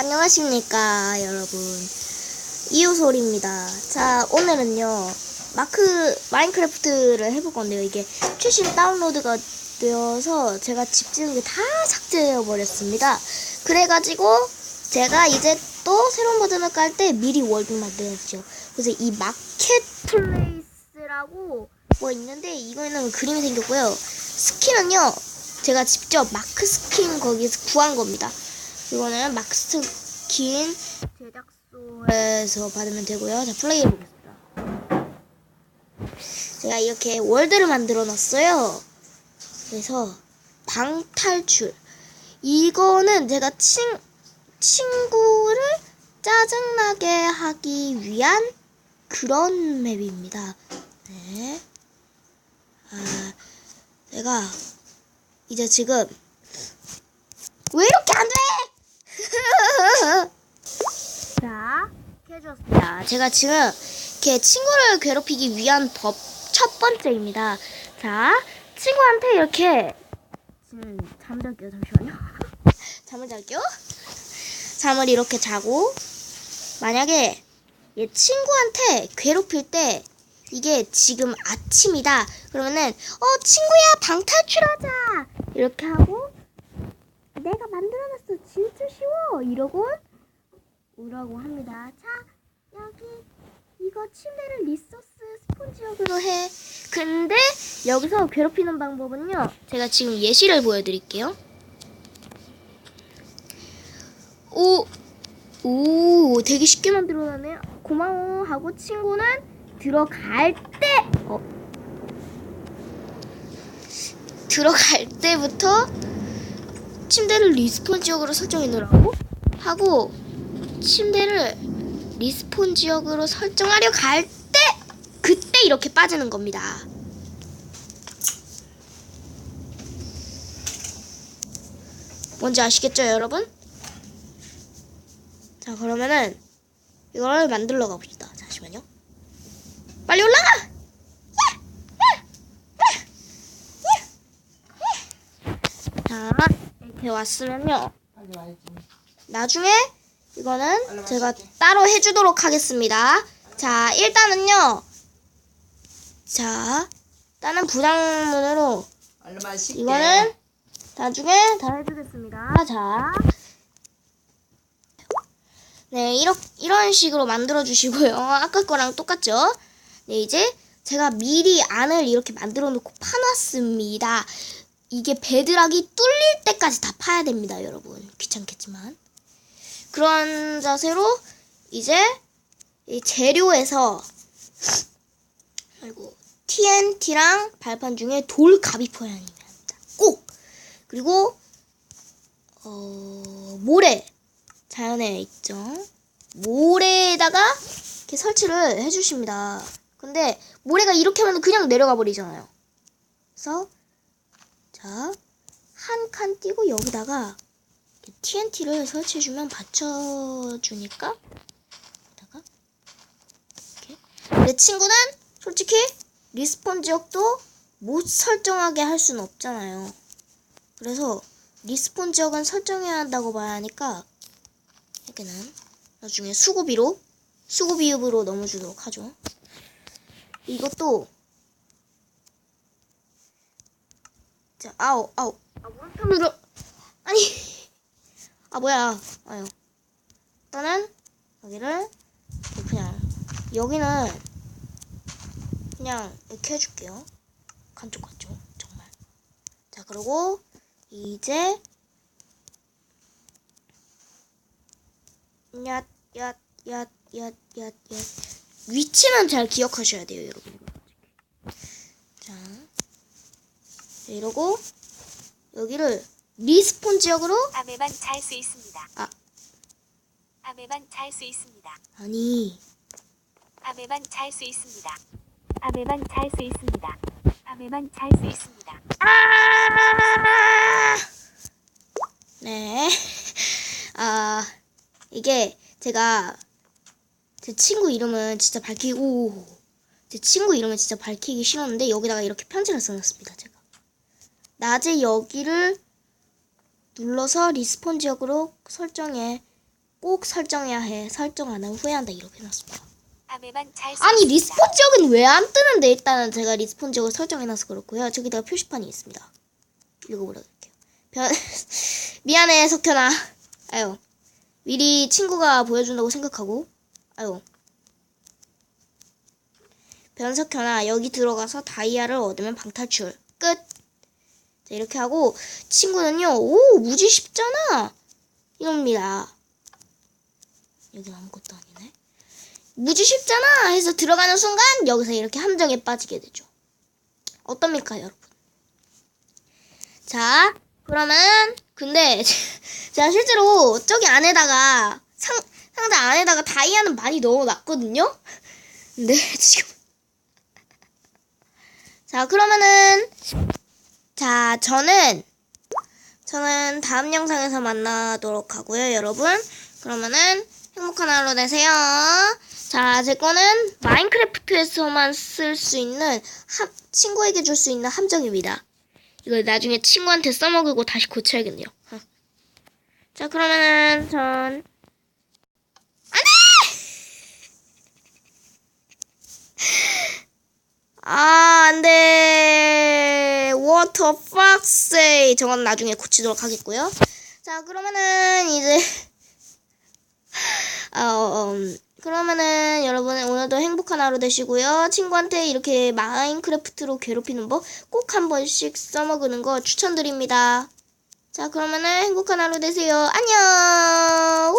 안녕하십니까 여러분. 이호솔입니다. 자 오늘은요 마크 마인크래프트를 해볼 건데요. 이게 최신 다운로드가 되어서 제가 집 짓는 게다 삭제되어 버렸습니다. 그래가지고 제가 이제 또 새로운 버전을 깔 때 미리 월드 만들었죠. 그래서 이 마켓플레이스라고 뭐 있는데 이거에는 그림이 생겼고요. 스킨은요 제가 직접 마크 스킨 거기서 구한 겁니다 이거는 마크 스킨 제작소에서 받으면 되고요. 자, 플레이 해보겠습니다. 제가 이렇게 월드를 만들어 놨어요. 그래서 방탈출. 이거는 제가 친, 친구를 짜증나게 하기 위한 그런 맵입니다. 네. 아, 제가 이제 지금 왜 이렇게 안 돼? 자, 해줬습니다. 제가 지금 이렇게 친구를 괴롭히기 위한 법 첫 번째입니다. 자, 친구한테 이렇게 지금 잠을 잘게요. 잠시만요. 잠을 잘게요. 잠을 이렇게 자고 만약에 얘 친구한테 괴롭힐 때 이게 지금 아침이다. 그러면은 어 친구야 방 탈출하자 이렇게 하고 내가 만들어놨어. 진짜 쉬워. 이러고 오라고 합니다. 자 여기 이거 침대를 리소스 스폰지역으로 해. 근데 여기서 괴롭히는 방법은요. 제가 지금 예시를 보여드릴게요. 오, 오 되게 쉽게 만들어놨네 고마워 하고 친구는 들어갈 때 어, 들어갈 때부터 침대를 리스폰 지역으로 설정해 놓으라고 하고 침대를 리스폰 지역으로 설정하려 갈 때 그때 이렇게 빠지는 겁니다. 뭔지 아시겠죠, 여러분? 자, 그러면은 이걸 만들러 가봅시다. 잠시만요. 빨리 올라가! 자, 와야지. 나중에 이거는 제가. 따로 해주도록 하겠습니다. 자, 일단은요. 자, 일단은 쉴게. 이거는 나중에 다 해주겠습니다. 자. 네, 이렇, 이런 식으로 만들어 주시고요. 아까 거랑 똑같죠? 네, 이제 제가 미리 안을 이렇게 만들어 놓고 파놨습니다. 이게 베드락이 뚫릴 때까지 다 파야 됩니다, 여러분. 귀찮겠지만. 그런 자세로 이제 이 재료에서 아이고 TNT랑 발판 중에 돌 가비포야 합니다. 꼭 그리고 어 모래 자연에 있죠. 모래에다가 이렇게 설치를 해주십니다. 근데 모래가 이렇게 하면 그냥 내려가 버리잖아요. 그래서 칸 띄고 여기다가 TNT를 설치해주면 받쳐주니까 여기다가 이렇게 내 친구는 솔직히 리스폰 지역도 못 설정하게 할 수는 없잖아요. 그래서 리스폰 지역은 설정해야 한다고 봐야 하니까 여기는 나중에 수고비로 수고비읍으로 넘어주도록 하죠. 이것도 자 아우 아우 아 물편으로 아니 아 뭐야. 아유. 일단은 여기를 그냥 여기는 그냥 이렇게 해줄게요. 간쪽 같죠 정말. 자 그리고 이제 얏 얏 얏 얏 얏 얏. 위치만 잘 기억하셔야 돼요 여러분. 자 자, 이러고 여기를 리스폰 지역으로 밤에만 잘 수 있습니다. 아. 밤에만 잘 수 있습니다. 아니 밤에만 잘 수 있습니다. 밤에만 잘 수 있습니다. 밤에만 잘 수 있습니다. 아! 네. 아, 이게 제가 제 친구 이름은 진짜 밝히고 제 친구 이름은 진짜 밝히기 싫었는데 여기다가 이렇게 편지를 써놨습니다. 제가 낮에 여기를 눌러서 리스폰 지역으로 설정해 꼭 설정해야 해. 설정 안 하면 후회한다. 이렇게 해놨습니다. 아니. 리스폰 지역은 왜 안 뜨는데 일단은 제가 리스폰 지역을 설정해놔서 그렇고요. 저기다가 표시판이 있습니다. 읽어보라 할게요. 변... 미안해 석현아. 아유 미리 친구가 보여준다고 생각하고 아유 변석현아 여기 들어가서 다이아를 얻으면 방탈출 끝. 자 이렇게 하고 친구는요 오 무지 쉽잖아 이럽니다. 여긴 아무것도 아니네. 무지 쉽잖아 해서 들어가는 순간 여기서 이렇게 함정에 빠지게 되죠. 어떻습니까, 여러분? 자, 그러면 근데 제가 실제로 저기 안에다가 상 상자 안에다가 다이아는 많이 넣어놨거든요. 근데 지금 자 그러면은 자 저는 저는 다음 영상에서 만나도록 하고요, 여러분. 그러면은 행복한 하루 되세요. 자, 제 거는 마인크래프트에서만 쓸 수 있는 함, 친구에게 줄 수 있는 함정입니다. 이거 나중에 친구한테 써먹고 다시 고쳐야겠네요. 어. 자, 그러면은 전 안 돼! 아, 안 돼. What the fuck say? 저건 나중에 고치도록 하겠고요. 자, 그러면은 이제 아, 어, 음, 그러면은 여러분 오늘도 행복한 하루 되시고요. 친구한테 이렇게 마인크래프트로 괴롭히는 법 꼭 한 번씩 써먹는 거 추천드립니다. 자, 그러면은 행복한 하루 되세요. 안녕. 우!